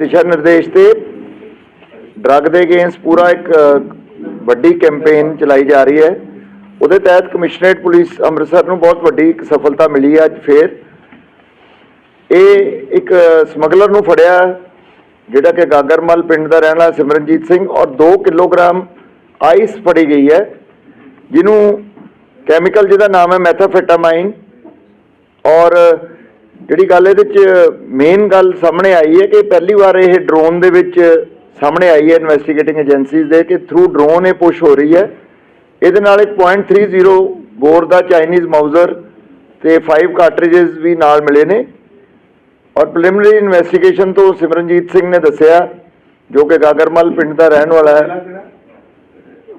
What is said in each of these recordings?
ਦਿਸ਼ਾ ਨਿਰਦੇਸ਼ ਤੇ ਡਰੱਗ ਦੇ ਅਗੇਂਸਟ ਪੂਰਾ ਇੱਕ ਵੱਡੀ ਕੈਂਪੇਨ ਚਲਾਈ ਜਾ ਰਹੀ ਹੈ। ਉਹਦੇ ਤਹਿਤ ਕਮਿਸ਼ਨਰੇਟ ਪੁਲਿਸ ਅੰਮ੍ਰਿਤਸਰ ਨੂੰ ਬਹੁਤ ਵੱਡੀ ਇੱਕ ਸਫਲਤਾ ਮਿਲੀ ਹੈ ਅੱਜ ਫੇਰ। ਇਹ ਇੱਕ ਸਮਗਲਰ ਨੂੰ ਫੜਿਆ, ਜਿਹੜਾ ਕਿ ਗਾਗਰਮਲ ਪਿੰਡ ਦਾ ਰਹਿਣ ਵਾਲਾ ਸਿਮਰਨਜੀਤ ਸਿੰਘ ਔਰ 2 ਕਿਲੋਗ੍ਰਾਮ ਆਈਸ ਫੜੀ ਗਈ ਹੈ, ਜਿਹਨੂੰ ਕੈਮੀਕਲ ਜਿਹਦਾ ਨਾਮ ਹੈ ਮੈਥਾਫੈਟਾਮਾਈਨ ਔਰ ਜਿਹੜੀ ਗੱਲ ਇਹਦੇ ਚ ਮੇਨ ਗੱਲ ਸਾਹਮਣੇ ਆਈ ਹੈ ਕਿ ਪਹਿਲੀ ਵਾਰ ਇਹ ਡਰੋਨ ਦੇ ਵਿੱਚ ਸਾਹਮਣੇ ਆਈ ਹੈ ਇਨਵੈਸਟੀਗੇਟਿੰਗ ਏਜੰਸੀਜ਼ ਦੇ ਕਿ ਥਰੂ ਡਰੋਨ ਇਹ ਪੁਸ਼ ਹੋ ਰਹੀ ਹੈ। ਇਹਦੇ ਨਾਲ ਇੱਕ .30 ਬੋਰ ਦਾ ਚਾਈਨੀਜ਼ ਮਾਊਜ਼ਰ ਤੇ 5 ਕਾਰਟ੍ਰਿਜਸ ਵੀ ਨਾਲ ਮਿਲੇ ਨੇ। ਔਰ ਪ੍ਰੀਲਿਮਿਨਰੀ ਇਨਵੈਸਟੀਗੇਸ਼ਨ ਤੋਂ ਸਿਮਰਨਜੀਤ ਸਿੰਘ ਨੇ ਦੱਸਿਆ, ਜੋ ਕਿ ਗਾਗਰਮਲ ਪਿੰਡ ਦਾ ਰਹਿਣ ਵਾਲਾ ਹੈ।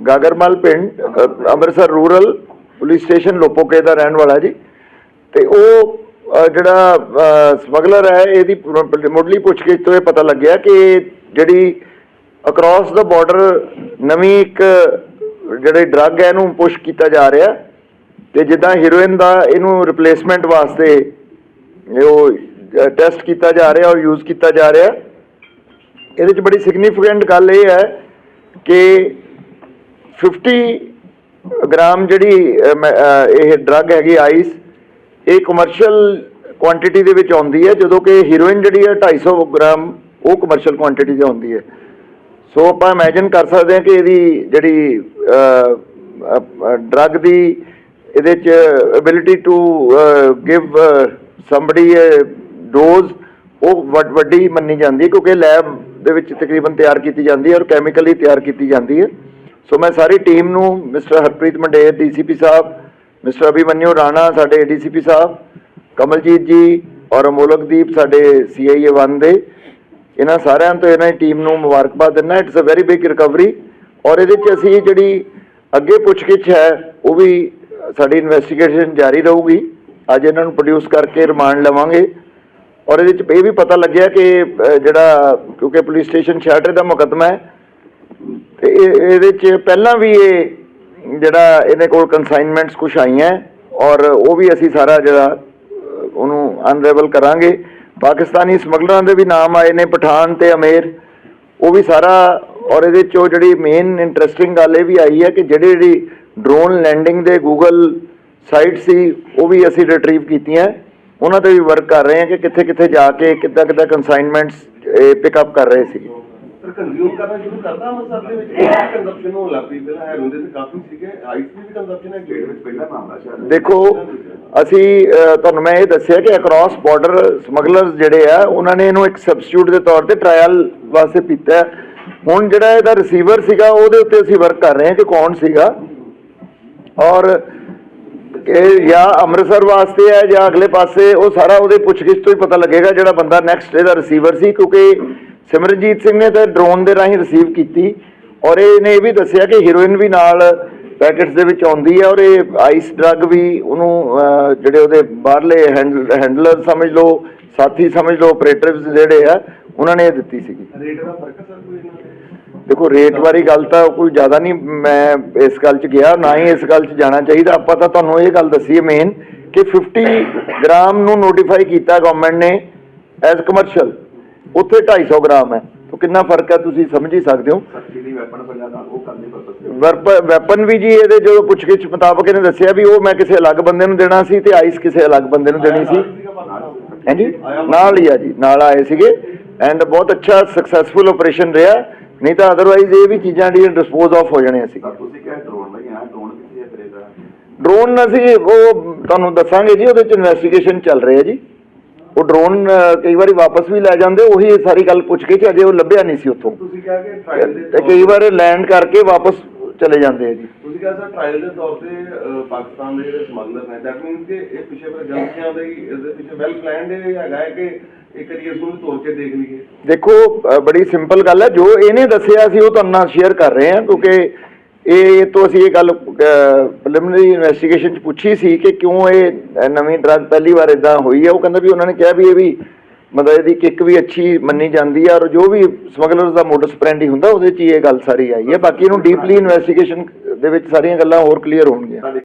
ਗਾਗਰਮਲ ਪਿੰਡ Amritsar rural police station Lopoke ਦਾ ਰਹਿਣ ਵਾਲਾ ਜੀ। ਤੇ ਉਹ ਜਿਹੜਾ ਸਮਗਲਰ ਹੈ ਇਹਦੀ ਮੁੱਢਲੀ ਪੁੱਛਗਿੱਛ ਤੋਂ ਇਹ ਪਤਾ ਲੱਗਿਆ ਕਿ ਜਿਹੜੀ ਅਕ੍ਰੋਸ ਦਾ ਬਾਰਡਰ ਨਵੀਂ ਇੱਕ ਜਿਹੜੀ ਡਰੱਗ ਹੈ ਇਹਨੂੰ ਪੁਸ਼ ਕੀਤਾ ਜਾ ਰਿਹਾ ਤੇ ਜਿੱਦਾਂ ਹੀਰੋਇਨ ਦਾ ਇਹਨੂੰ ਰਿਪਲੇਸਮੈਂਟ ਵਾਸਤੇ ਉਹ ਟੈਸਟ ਕੀਤਾ ਜਾ ਰਿਹਾ ਔਰ ਯੂਜ਼ ਕੀਤਾ ਜਾ ਰਿਹਾ ਇਹਦੇ ਚ ਬੜੀ ਸਿਗਨੀਫੀਕੈਂਟ ਗੱਲ ਇਹ ਹੈ ਕਿ 50 ਗ੍ਰਾਮ ਜਿਹੜੀ ਅ, ਇਹ ਡਰੱਗ ਹੈਗੀ ਆਈਸ ਇਹ ਕਮਰਸ਼ੀਅਲ ਕੁਆਂਟੀਟੀ ਦੇ ਵਿੱਚ ਆਉਂਦੀ ਹੈ, ਜਦੋਂ ਕਿ ਹੀਰੋਇਨ ਜਿਹੜੀ ਹੈ 250 ਗ੍ਰਾਮ, ਉਹ ਕਮਰਸ਼ੀਅਲ ਕੁਆਂਟੀਟੀ 'ਚ ਆਉਂਦੀ ਹੈ। ਸੋ ਆਪਾਂ ਇਮੇਜਿਨ ਕਰ ਸਕਦੇ ਹਾਂ ਕਿ ਇਹਦੀ ਜਿਹੜੀ ਡਰੱਗ ਦੀ ਇਹਦੇ ਚ ability to give somebody dose ਉਹ ਵੱਡ- ਵੱਡੀ ਮੰਨੀ ਜਾਂਦੀ ਹੈ, ਕਿਉਂਕਿ ਲੈਬ ਦੇ ਵਿੱਚ ਤਕਰੀਬਨ ਤਿਆਰ ਕੀਤੀ ਜਾਂਦੀ ਹੈ ਔਰ ਕੈਮੀਕਲੀ ਤਿਆਰ ਕੀਤੀ ਜਾਂਦੀ ਹੈ। ਸੋ ਮੈਂ ਸਾਰੀ ਟੀਮ ਨੂੰ ਮਿਸਟਰ ਹਰਪ੍ਰੀਤ ਮੰਡੇਰ, ਡੀਸੀਪੀ ਸਾਹਿਬ ਮਿਸਟਰ ਅਭਿਮਨਿਊ ਰਾਣਾ, ਸਾਡੇ ਏਡੀਸੀਪੀ ਸਾਹਿਬ, ਕਮਲਜੀਤ ਜੀ ਔਰ ਅਮੋਲਕਦੀਪ ਸਾਡੇ ਸੀਆਈਏ 1 ਦੇ। ਇਹਨਾਂ ਸਾਰਿਆਂ ਤੋਂ ਇਹਨਾਂ ਦੀ ਟੀਮ ਨੂੰ ਮੁਬਾਰਕਬਾਦ ਦਿੰਦਾ। It's a very big recovery ਔਰ ਇਹਦੇ ਚ ਅਸੀਂ ਜਿਹੜੀ ਅੱਗੇ ਪੁੱਛਗਿੱਛ ਹੈ, ਉਹ ਵੀ ਸਾਡੀ ਇਨਵੈਸਟੀਗੇਸ਼ਨ ਜਾਰੀ ਰਹੂਗੀ। ਅੱਜ ਇਹਨਾਂ ਨੂੰ ਪ੍ਰੋਡਿਊਸ ਕਰਕੇ ਰਿਮਾਂਡ ਲਵਾਂਗੇ। ਔਰ ਇਹਦੇ ਚ ਇਹ ਵੀ ਪਤਾ ਲੱਗਿਆ ਕਿ ਜਿਹੜਾ, ਕਿਉਂਕਿ ਪੁਲਿਸ ਸਟੇਸ਼ਨ ਛਾਟੇ ਦਾ ਮੁਕੱਦਮਾ ਹੈ। ਤੇ ਇਹਦੇ ਚ ਪਹਿਲਾਂ ਵੀ ਇਹ ਜਿਹੜਾ ਇਹਦੇ ਕੋਲ ਕਨਸਾਈਨਮੈਂਟਸ ਕੁਝ ਆਈਆਂ ਔਰ ਉਹ ਵੀ ਅਸੀਂ ਸਾਰਾ ਜਿਹੜਾ ਉਹਨੂੰ ਅਨਰੇਵਲ ਕਰਾਂਗੇ। ਪਾਕਿਸਤਾਨੀ ਸਮਗਲਰਾਂ ਦੇ ਵੀ ਨਾਮ ਆਏ ਨੇ, ਪਠਾਨ ਤੇ ਅਮੇਰ। ਉਹ ਵੀ ਸਾਰਾ, ਔਰ ਇਹਦੇ ਚੋਂ ਜਿਹੜੀ ਮੇਨ ਇੰਟਰਸਟਿੰਗ ਗੱਲ ਇਹ ਵੀ ਆਈ ਹੈ ਕਿ ਜਿਹੜੀ ਜਿਹੜੀ ਡਰੋਨ ਲੈਂਡਿੰਗ ਦੇ ਗੂਗਲ ਸਾਈਟ ਸੀ, ਉਹ ਵੀ ਅਸੀਂ ਰਿਟਰੀਵ ਕੀਤੀਆਂ ਉਹਨਾਂ ਤੇ ਵੀ ਵਰਕ ਕਰ ਰਹੇ ਹਾਂ ਕਿ ਕਿੱਥੇ ਕਿੱਥੇ ਜਾ ਕੇ ਕਿੱਦਾਂ ਕਿੱਦਾਂ ਕਨਸਾਈਨਮੈਂਟਸ ਪਿਕਅਪ ਕਰ ਰਹੇ ਸੀ ਪਰ ਕੰਜ਼ਿਊਮ ਕਰਨਾ ਸ਼ੁਰੂ ਕਰਦਾ ਅੰਮ੍ਰਿਤਸਰ ਦੇ ਵਿੱਚ? ਕਾਫੀ ਕੰਜ਼ੰਪਸ਼ਨ ਹੋਣ ਲੱਗ ਪਈ ਪਹਿਲਾਂ ਹੈਰੋਇਨ ਦੇ ਤੇ ਕਾਫੀ ਸੀਗੇ। ਆਈਸ ਦੀ ਵੀ ਕੰਜ਼ੰਪਸ਼ਨ ਹੈ ਗੇਟ ਵਿੱਚ ਪਹਿਲਾ ਮਾਮਲਾ ਸ਼ਾਇਦ ਦੇਖੋ ਅਸੀਂ ਤੁਹਾਨੂੰ ਮੈਂ ਇਹ ਦੱਸਿਆ ਕਿ ਅਕ੍ਰੋਸ ਬਾਰਡਰ ਸਮਗਲਰਸ ਜਿਹੜੇ ਆ ਉਹਨਾਂ ਨੇ ਇਹਨੂੰ ਇੱਕ ਸਬਸਟੀਟਿਊਟ ਦੇ ਤੌਰ ਤੇ ਟ੍ਰਾਇਲ ਵਾਸਤੇ ਪੀਤਾ। ਹੈ। ਹੁਣ ਜਿਹੜਾ ਇਹਦਾ ਰਿਸੀਵਰ ਸੀਗਾ ਉਹਦੇ ਉੱਤੇ ਅਸੀਂ ਵਰਕ ਕਰ ਰਹੇ ਹਾਂ ਕਿ ਕੌਣ ਸੀਗਾ। ਔਰ ਇਹ ਜਾਂ ਅੰਮ੍ਰਿਤਸਰ ਵਾਸਤੇ ਹੈ ਜਾਂ ਅਗਲੇ ਪਾਸੇ ਉਹ ਸਾਰਾ ਉਹਦੇ ਪੁੱਛਗਿੱਛ ਤੋਂ ਹੀ ਪਤਾ ਲੱਗੇਗਾ ਜਿਹੜਾ ਬੰਦਾ ਨੈਕਸਟ ਇਹਦਾ ਰਿਸੀਵਰ ਸੀ ਕਿਉਂਕਿ ਸਿਮਰਨਜੀਤ ਸਿੰਘ ਨੇ ਤਾਂ ਡਰੋਨ ਦੇ ਰਾਹੀਂ ਰਿਸੀਵ ਕੀਤੀ ਔਰ ਇਹਨੇ ਇਹ ਵੀ ਦੱਸਿਆ ਕਿ ਹੀਰੋਇਨ ਵੀ ਨਾਲ ਪੈਕੇਟਸ ਦੇ ਵਿੱਚ ਆਉਂਦੀ ਹੈ ਔਰ ਇਹ ਆਈਸ ਡਰੱਗ ਵੀ ਉਹਨੂੰ ਜਿਹੜੇ ਉਹਦੇ ਬਾਹਰਲੇ ਹੈਂਡਲਰ ਸਮਝ ਲਓ ਸਾਥੀ ਸਮਝ ਲਓ ਆਪਰੇਟਰਸ ਜਿਹੜੇ ਆ ਉਹਨਾਂ ਨੇ ਇਹ ਦਿੱਤੀ ਸੀਗੀ। ਰੇਟ ਦਾ ਫ਼ਰਕ ਸਰ ਕੋਈ? ਦੇਖੋ ਰੇਟ ਵਾਲੀ ਗੱਲ ਤਾਂ ਕੋਈ ਜ਼ਿਆਦਾ ਨਹੀਂ ਮੈਂ ਇਸ ਗੱਲ 'ਚ ਗਿਆ ਨਾ ਹੀ ਇਸ ਗੱਲ 'ਚ ਜਾਣਾ ਚਾਹੀਦਾ। ਆਪਾਂ ਤਾਂ ਤੁਹਾਨੂੰ ਇਹ ਗੱਲ ਦੱਸੀ ਹੈ ਮੇਨ ਕਿ 50 ਗ੍ਰਾਮ ਨੂੰ ਨੋਟੀਫਾਈ ਕੀਤਾ ਗਵਰਨਮੈਂਟ ਨੇ ਐਜ਼ ਕਮਰਸ਼ੀਅਲ ਉੱਥੇ 250 ਗ੍ਰਾਮ ਹੈ। ਤਾਂ ਕਿੰਨਾ ਫ਼ਰਕ ਹੈ ਤੁਸੀਂ ਸਮਝ ਹੀ ਸਕਦੇ ਹੋ? ਵੈਪਨ ਵੀ ਜੀ ਇਹਦੇ ਜੋ ਪੁੱਛਗਿੱਛ ਮੁਤਾਬਕ ਇਹਨੇ ਦੱਸਿਆ ਵੀ ਉਹ ਮੈਂ ਕਿਸੇ ਅਲੱਗ ਬੰਦੇ ਨੂੰ ਦੇਣਾ ਸੀ ਤੇ ਆਈਸ ਕਿਸੇ ਅਲੱਗ ਬੰਦੇ ਨੂੰ ਦੇਣੀ ਸੀ। ਹਾਂਜੀ ਨਾਲ ਹੀ ਆ ਜੀ ਨਾਲ ਆਏ ਸੀਗੇ। ਐਂਡ ਬਹੁਤ ਅੱਛਾ ਸਕਸੈਸਫੁਲ ਆਪਰੇਸ਼ਨ ਰਿਹਾ। ਨਹੀਂ ਤਾਂ ਅਦਰਵਾਈਜ਼ ਇਹ ਵੀ ਚੀਜ਼ਾਂ ਜਿਹੜੀਆਂ ਡਿਸਪੋਜ਼ ਆਫ ਹੋ ਜਾਣੀਆਂ ਸੀ। ਤੁਸੀਂ ਕਿਹਾ ਡਰੋਨ ਲਈ ਆ ਡਰੋਨ ਕਿੱਥੇ ਹੈ ਫਿਰ ਇਹਦਾ ਡਰੋਨ ਅਸੀਂ ਉਹ ਤੁਹਾਨੂੰ ਦੱਸਾਂਗੇ ਜੀ ਉਹਦੇ ਚ ਇਨਵੈਸਟੀਗੇਸ਼ਨ ਚੱਲ ਰਹੀ ਹੈ ਜੀ। ਉਹ ਡਰੋਨ ਕਈ ਵਾਰੀ ਵਾਪਸ ਵੀ ਲੈ ਜਾਂਦੇ ਉਹੀ ਸਾਰੀ ਗੱਲ ਪੁੱਛ ਕੇ ਕਿ ਅਜੇ ਉਹ ਲੱਭਿਆ ਨਹੀਂ ਸੀ ਉੱਥੋਂ। ਤੁਸੀਂ ਕਿਹਾ ਕਿ ਟ੍ਰਾਇਲ ਦੇ ਤੇ ਕਈ ਵਾਰ ਲੈਂਡ ਕਰਕੇ ਵਾਪਸ ਚਲੇ ਜਾਂਦੇ ਆ ਜੀ। ਤੁਸੀਂ ਕਿਹਾ ਸਰ ਟ੍ਰਾਇਲ ਦੇ ਤੌਰ ਤੇ ਅਹ, ਪਾਕਿਸਤਾਨ ਦੇ ਜਿਹੜੇ ਸਮਗਲਰ ਨੇ ਦੈਟ ਮੀਨਸ ਕਿ ਇਹ ਪਿੱਛੇ ਪਰ ਏਜੰਸੀਆਂ ਦੇ ਹੀ ਇਹਦੇ ਪਿੱਛੇ ਵੈਲ ਪਲਾਨਡ ਹੈਗਾ ਹੈ ਕਿ ਇੱਕ ਵਾਰੀ ਇਸ ਨੂੰ ਵੀ ਤੋੜ ਕੇ ਦੇਖ ਲਈਏ। ਦੇਖੋ ਅ, ਬੜੀ ਸਿੰਪਲ ਗੱਲ ਹੈ। ਜੋ ਇਹਨੇ ਦੱਸਿਆ ਸੀ ਉਹ ਤੁਹਾਨੂੰ ਨਾਲ ਸ਼ੇਅਰ ਕਰ ਰਹੇ ਹਾਂ ਕਿਉਂਕਿ ਇਹ ਤੋਂ ਅਸੀਂ ਇਹ ਗੱਲ ਪ੍ਰੀਲਿਮਿਨਰੀ ਇਨਵੈਸਟੀਗੇਸ਼ਨ ਚ ਪੁੱਛੀ ਸੀ ਕਿ ਕਿਉਂ ਇਹ ਨਵੀਂ ਡਰੱਗ ਪਹਿਲੀ ਵਾਰ ਇਦਾਂ ਹੋਈ ਹੈ ਉਹ ਕਹਿੰਦਾ ਵੀ ਉਹਨਾਂ ਨੇ ਕਿਹਾ ਵੀ ਇਹ ਵੀ ਮਤਲਬ ਇਹਦੀ ਕਿੱਕ ਵੀ ਅੱਛੀ ਮੰਨੀ ਜਾਂਦੀ ਹੈ ਔਰ ਜੋ ਵੀ ਸਮਗਲਰਸ ਦਾ ਮੋਡਸ ਪ੍ਰੈਂਡੀ ਹੁੰਦਾ ਉਹਦੇ ਚ ਹੀ ਇਹ ਗੱਲ ਸਾਰੀ ਆਈ ਹੈ ਬਾਕੀ ਇਹਨੂੰ ਡੀਪਲੀ ਇਨਵੈਸਟੀਗੇਸ਼ਨ ਦੇ ਵਿੱਚ ਸਾਰੀਆਂ ਗੱਲਾਂ ਹੋਰ ਕਲੀਅਰ ਹੋਣਗੀਆਂ।